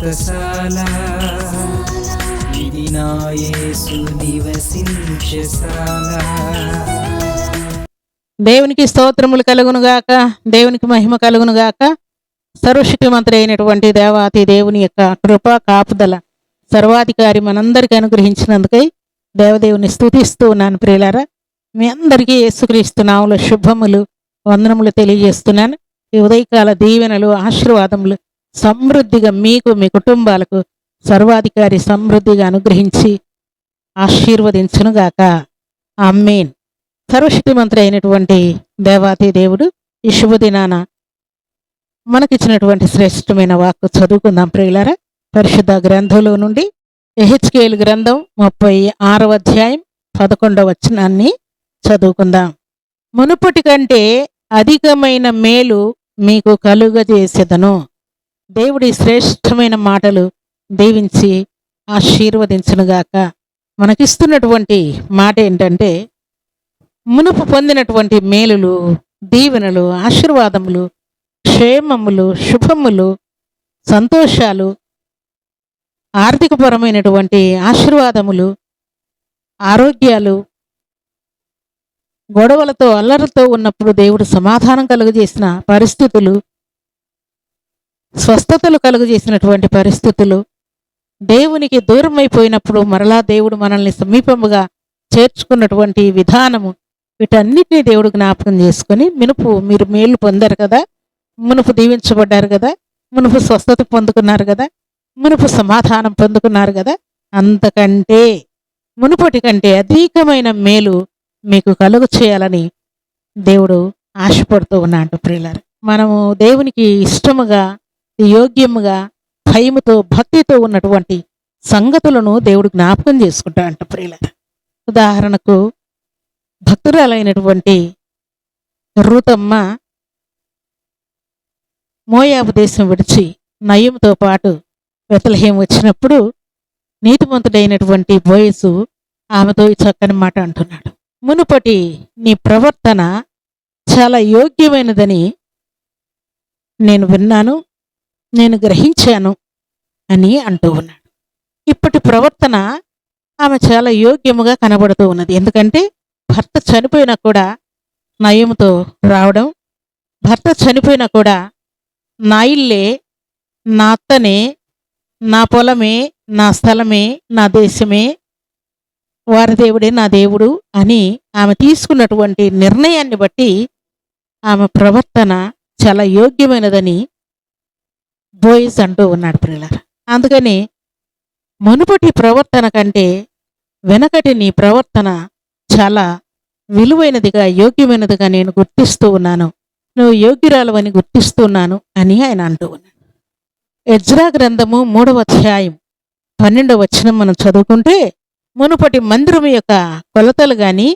వ్రతశాల ఇది నివసించశాల దేవునికి స్తోత్రములు కలుగును గాక దేవునికి మహిమ కలుగును గాక. సర్వశక్తిమంతుడు అయినటువంటి దేవాతి దేవుని యొక్క కృప కాపుదల సర్వాధికారి మనందరికీ అనుగ్రహించినందుకై దేవదేవుని స్థుతిస్తూ ఉన్నాను ప్రియులారా. మీ అందరికీ యేసుక్రీస్తు నాములు శుభములు వందనములు తెలియజేస్తున్నాను. ఈ ఉదయకాల దీవెనలు ఆశీర్వాదములు సమృద్ధిగా మీకు మీ కుటుంబాలకు సర్వాధికారి సమృద్ధిగా అనుగ్రహించి ఆశీర్వదించునుగాక. అమ్మేన్ సర్వశక్తిమంతుడు అయినటువంటి దేవాతి దేవుడు ఈ శుభదినాన మనకిచ్చినటువంటి శ్రేష్టమైన వాక్కు చదువుకుందాం ప్రియులారా. పరిశుద్ధ గ్రంథంలో నుండి ఎహెచ్కేల్ గ్రంథం ముప్పై ఆరవ అధ్యాయం పదకొండవ వచనాన్ని చదువుకుందాం. మునుపటి కంటే అధికమైన మేలు మీకు కలుగజేసేదను. దేవుడి శ్రేష్టమైన మాటలు దీవించి ఆశీర్వదించునుగాక. మనకిస్తున్నటువంటి మాట ఏంటంటే మునుపు పొందినటువంటి మేలులు దీవెనలు ఆశీర్వాదములు క్షేమములు శుభములు సంతోషాలు ఆర్థికపరమైనటువంటి ఆశీర్వాదములు ఆరోగ్యాలు గొడవలతో అల్లరితో ఉన్నప్పుడు దేవుడు సమాధానం కలుగజేసిన పరిస్థితులు స్వస్థతలు కలుగజేసినటువంటి పరిస్థితులు దేవునికి దూరం అయిపోయినప్పుడు మరలా దేవుడు మనల్ని సమీపముగా చేర్చుకున్నటువంటి విధానము వీటన్నిటిని దేవుడు జ్ఞాపకం చేసుకొని మునుపు మీరు మేలు పొందారు కదా మునుపు దీవించబడ్డారు కదా మునుపు స్వస్థత పొందుకున్నారు కదా మునుపు సమాధానం పొందుకున్నారు కదా అంతకంటే మునుపటి కంటే అధికమైన మేలు మీకు కలుగు చేయాలని దేవుడు ఆశపడుతూ ఉన్నాడు ప్రియులారు. మనము దేవునికి ఇష్టముగా యోగ్యముగా భయముతో భక్తితో ఉన్నటువంటి సంగతులను దేవుడు జ్ఞాపకం చేసుకుంటా అంట ప్రియులారు ఉదాహరణకు భక్తురాలైనటువంటి రూతమ్మ మోయాబు దేశం విడిచి నయంతో పాటు వెతలహేం వచ్చినప్పుడు నీతిమంతుడైనటువంటి బోయసు ఆమెతో ఈ చక్కని మాట అంటున్నాడు. మునుపటి నీ ప్రవర్తన చాలా యోగ్యమైనదని నేను విన్నాను. నేను గ్రహించాను అని అంటూ ఉన్నాడు. ఇప్పటి ప్రవర్తన ఆమె చాలా యోగ్యముగా కనబడుతూ ఉన్నది. ఎందుకంటే భర్త చనిపోయినా కూడా నయముతో రావడం భర్త చనిపోయినా కూడా నా ఇల్లే నా అత్తనే నా పొలమే నా స్థలమే నా దేశమే వారి దేవుడే నా దేవుడు అని ఆమె తీసుకున్నటువంటి నిర్ణయాన్ని బట్టి ఆమె ప్రవర్తన చాలా యోగ్యమైనదని బోయిస్ అంటూ ఉన్నాడు ప్రియులారా అందుకని మునుపటి ప్రవర్తన కంటే వెనకటి నీ ప్రవర్తన చాలా విలువైనదిగా యోగ్యమైనదిగా నేను గుర్తిస్తూ ఉన్నాను. నువ్వు యోగ్యురాలవని గుర్తిస్తున్నాను అని ఆయన అంటూ ఉన్నాడు. ఎజ్రా గ్రంథము మూడవ అధ్యాయం పన్నెండవ వచనం మనం చదువుకుంటే మునుపటి మందిరం యొక్క కొలతలు కానీ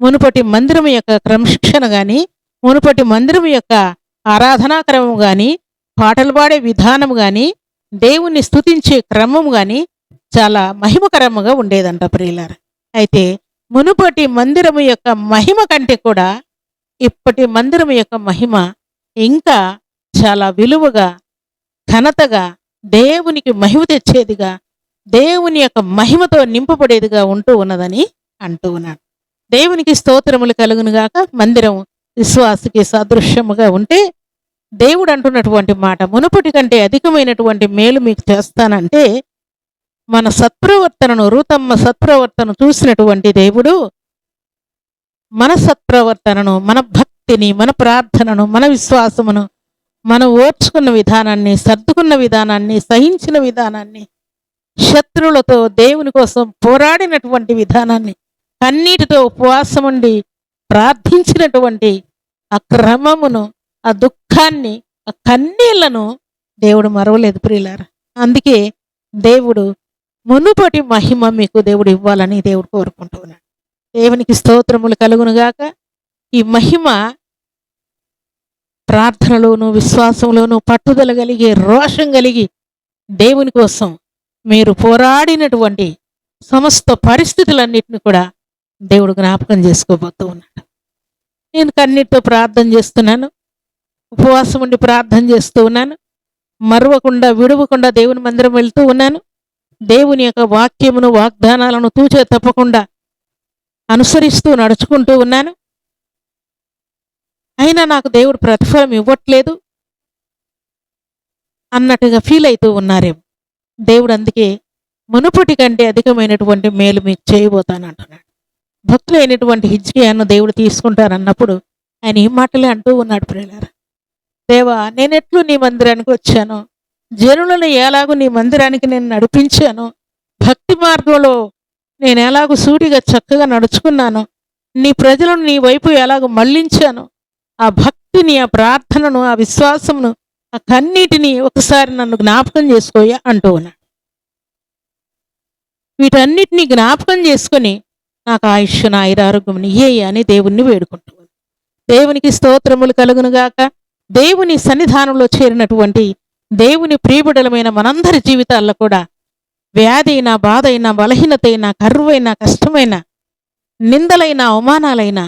మునుపటి మందిరం యొక్క క్రమశిక్షణ కానీ మునుపటి మందిరం యొక్క ఆరాధనా క్రమం పాటలు పాడే విధానం కానీ దేవుణ్ణి స్తుతించే క్రమం కానీ చాలా మహిమకరముగా ఉండేదంట ప్రియులారు. అయితే మునుపటి మందిరము యొక్క మహిమ కంటే కూడా ఇప్పటి మందిరం యొక్క మహిమ ఇంకా చాలా విలువగా ఘనతగా దేవునికి మహిమ తెచ్చేదిగా దేవుని యొక్క మహిమతో నింపబడేదిగా ఉంటూ ఉన్నదని అంటూ ఉన్నాడు దేవునికి స్తోత్రములు కలుగునుగాక మందిరం విశ్వాసకి సదృశ్యముగా ఉంటే దేవుడు అంటున్నటువంటి మాట మునుపటి కంటే అధికమైనటువంటి మేలు మీకు చేస్తానంటే మన సత్ప్రవర్తనను రూతమ్మ సత్ప్రవర్తన చూసినటువంటి దేవుడు మన సత్ప్రవర్తనను మన భక్తిని మన ప్రార్థనను మన విశ్వాసమును మనం ఓర్చుకున్న విధానాన్ని సర్దుకున్న విధానాన్ని సహించిన విధానాన్ని శత్రువులతో దేవుని కోసం పోరాడినటువంటి విధానాన్ని కన్నీటితో ఉపవాసం ఉండి ప్రార్థించినటువంటి ఆ క్రమమును ఆ దుఃఖాన్ని ఆ కన్నీళ్ళను దేవుడు మరవలేదు ప్రియులారా. అందుకే దేవుడు మునుపటి మహిమ మీకు దేవుడు ఇవ్వాలని దేవుడు కోరుకుంటూ ఉన్నాడు. దేవునికి స్తోత్రములు కలుగునుగాక ఈ మహిమ ప్రార్థనలోను విశ్వాసంలోను పట్టుదల కలిగి రోషం కలిగి దేవుని కోసం మీరు పోరాడినటువంటి సమస్త పరిస్థితులన్నింటినీ కూడా దేవుడు జ్ఞాపకం చేసుకోబోతూ ఉన్నాడు. నేను కన్నీటితో ప్రార్థన చేస్తున్నాను. ఉపవాసం ఉండి ప్రార్థన చేస్తూ ఉన్నాను. మరవకుండా విడవకుండా దేవుని మందిరం వెళ్తూ ఉన్నాను. దేవుని యొక్క వాక్యమును వాగ్దానాలను తూచే తప్పకుండా అనుసరిస్తూ నడుచుకుంటూ ఉన్నాను. అయినా నాకు దేవుడు ప్రతిఫలం ఇవ్వట్లేదు అన్నట్టుగా ఫీల్ అవుతూ ఉన్నారేమో. దేవుడు అందుకే మునుపటి కంటే అధికమైనటువంటి మేలు మీకు చేయబోతాను అంటున్నాడు. భక్తులైనటువంటి హిజ్కియాను దేవుడు తీసుకుంటారన్నప్పుడు ఆయన ఈ మాటలే అంటూ ఉన్నాడు ప్రేలారా దేవా నేనెట్లు నీ మందిరానికి వచ్చాను. జనులను ఎలాగో నీ మందిరానికి నేను నడిపించాను. భక్తి మార్గంలో నేను ఎలాగో సూటిగా చక్కగా నడుచుకున్నాను. నీ ప్రజలను నీ వైపు ఎలాగో మళ్ళించాను ఆ భక్తిని ఆ ప్రార్థనను ఆ విశ్వాసమును ఆ కన్నీటిని ఒకసారి నన్ను జ్ఞాపకం చేసుకోయా అంటూ ఉన్నాడు. వీటన్నిటిని జ్ఞాపకం చేసుకొని నాకు ఆయుష్ నా ఐరారోగ్యం ఏ అని దేవుణ్ణి వేడుకుంటూ దేవునికి స్తోత్రములు కలుగునుగాక. దేవుని సన్నిధానంలో చేరినటువంటి దేవుని ప్రియబిడలమైన మనందరి జీవితాల్లో కూడా వ్యాధి అయినా బాధ అయినా బలహీనత అయినా కరువైనా కష్టమైన నిందలైన అవమానాలైనా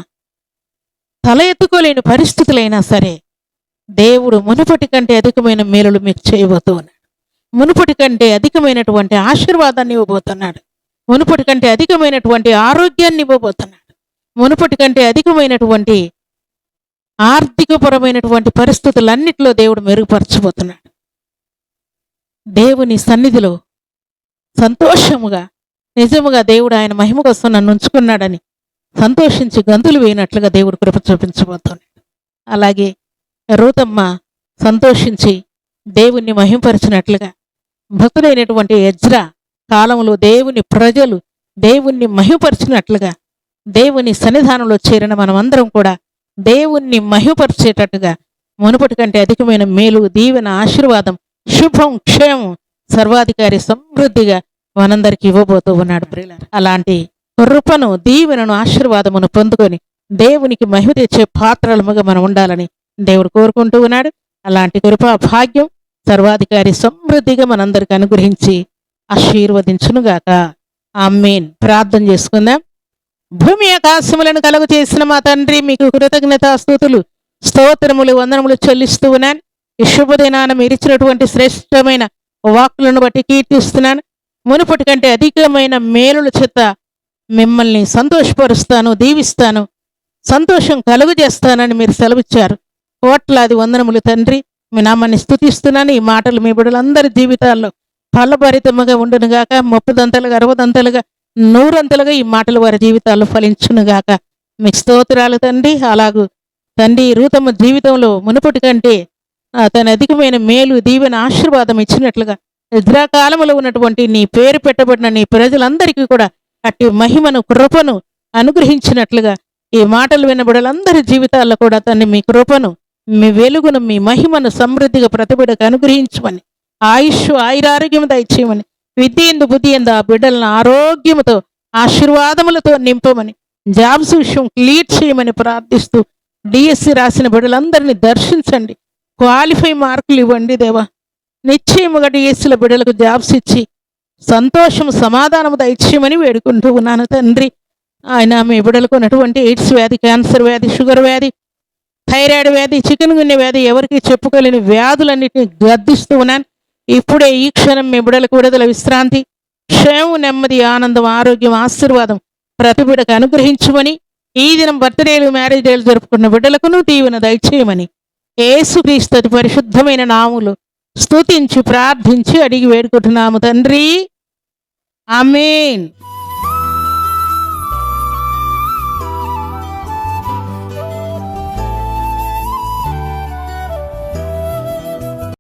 తల ఎత్తుకోలేని పరిస్థితులైనా సరే దేవుడు మునుపటి కంటే అధికమైన మేలులు మీకు చేయబోతూ ఉన్నాడు మునుపటి కంటే అధికమైనటువంటి ఆశీర్వాదాన్ని ఇవ్వబోతున్నాడు. మునుపటి కంటే అధికమైనటువంటి ఆరోగ్యాన్ని ఇవ్వబోతున్నాడు. మునుపటి కంటే అధికమైనటువంటి ఆర్థికపరమైనటువంటి పరిస్థితులన్నిటిలో దేవుడు మెరుగుపరచబోతున్నాడు. దేవుని సన్నిధిలో సంతోషముగా నిజముగా దేవుడు ఆయన మహిమ కోసం నన్ను ఉంచుకున్నాడని సంతోషించి గంతులు వేయినట్లుగా దేవుడు కృప చూపించబోతున్నాడు. అలాగే రూతమ్మ సంతోషించి దేవుణ్ణి మహింపరిచినట్లుగా భక్తుడైనటువంటి ఎజ్రా కాలంలో దేవుని ప్రజలు దేవుణ్ణి మహిమపరిచినట్లుగా దేవుని సన్నిధానంలో చేరిన మనమందరం కూడా దేవుణ్ణి మహిమపరిచేటట్టుగా మునుపటి కంటే అధికమైన మేలు దీవెన ఆశీర్వాదం శుభం క్షేమం సర్వాధికారి సమృద్ధిగా మనందరికి ఇవ్వబోతూ ఉన్నాడు ప్రియులారా. అలాంటి కృపను దీవెనను ఆశీర్వాదమును పొందుకొని దేవునికి మహిమ తెచ్చే పాత్రలముగా మనం ఉండాలని దేవుడు కోరుకుంటూ ఉన్నాడు. అలాంటి కృపా భాగ్యం సర్వాధికారి సమృద్ధిగా మనందరికి అనుగ్రహించి ఆశీర్వదించునుగాక. ఆ ఆమెన్. ప్రార్థన చేసుకుందాం. భూమి ఆకాశములను కలుగు చేసిన మా తండ్రి మీకు కృతజ్ఞతాస్తుతులు స్తోత్రములు వందనములు చెల్లిస్తూ ఉన్నాను. ఈ శుభదినాన మీరు ఇచ్చినటువంటి శ్రేష్టమైన వాక్కులను బట్టి కీర్తిస్తున్నాను. మునుపటి కంటే అధికమైన మేలుల చేత మిమ్మల్ని సంతోషపరుస్తాను దీవిస్తాను. సంతోషం కలుగు చేస్తానని మీరు సెలవిచ్చారు. కోట్లాది వందనములు తండ్రి మీ నామాన్ని స్థుతిస్తున్నాను. ఈ మాటలు మీ బిడ్డలందరి జీవితాల్లో ఫలభరితముగా ఉండునుగాక. ముప్పదంతలుగా అరవదంతలుగా నూరంతలుగా ఈ మాటలు వారి జీవితాల్లో ఫలించునుగాక మీ స్తోత్రాలు తండ్రి. అలాగూ తండ్రి రూతమ్మ జీవితంలో మునుపటి కంటే తన అధికమైన మేలు దీవెన ఆశీర్వాదం ఇచ్చినట్లుగా నిద్రాకాలంలో ఉన్నటువంటి నీ పేరు పెట్టబడిన నీ ప్రజలందరికీ కూడా అట్టి మహిమను కృపను అనుగ్రహించినట్లుగా ఈ మాటలు వినబడలందరి జీవితాల్లో కూడా తన్ని మీ కృపను మీ వెలుగును మీ మహిమను సమృద్ధిగా ప్రతిబిడకు అనుగ్రహించమని ఆయుష్ ఆయురారోగ్యం దయచేయమని విద్య ఎందు బుద్ధి ఎందు ఆ బిడ్డలను ఆరోగ్యముతో ఆశీర్వాదములతో నింపమని జాబ్స్ విషయం క్లియర్ చేయమని ప్రార్థిస్తూ డిఎస్సి రాసిన బిడ్డలందరినీ దర్శించండి. క్వాలిఫై మార్కులు ఇవ్వండి దేవా. నిశ్చయముగా డిఎస్సీల బిడ్డలకు జాబ్స్ ఇచ్చి సంతోషం సమాధానము దయచేయమని వేడుకుంటూ ఉన్నాను తండ్రి. ఆయన మీ బిడ్డలకు ఉన్నటువంటి ఎయిడ్స్ వ్యాధి క్యాన్సర్ వ్యాధి షుగర్ వ్యాధి థైరాయిడ్ వ్యాధి చికెన్ గున్నె వ్యాధి ఎవరికి చెప్పుకోలేని వ్యాధులన్నింటినీ గద్దిస్తూ ఉన్నాను. ఇప్పుడే ఈ క్షణం మీ బిడ్డలకు విడుదల విశ్రాంతి క్షేమం నెమ్మది ఆనందం ఆరోగ్యం ఆశీర్వాదం ప్రతి బిడకు అనుగ్రహించమని ఈ దినం బర్త్డేలు మ్యారేజ్ డేలు జరుపుకున్న బిడ్డలకును దీవెన దయచేయమని ఏసుక్రీస్తు పరిశుద్ధమైన నాములు స్తుతించి ప్రార్థించి అడిగి వేడుకుంటున్నాము తండ్రి. అమీన్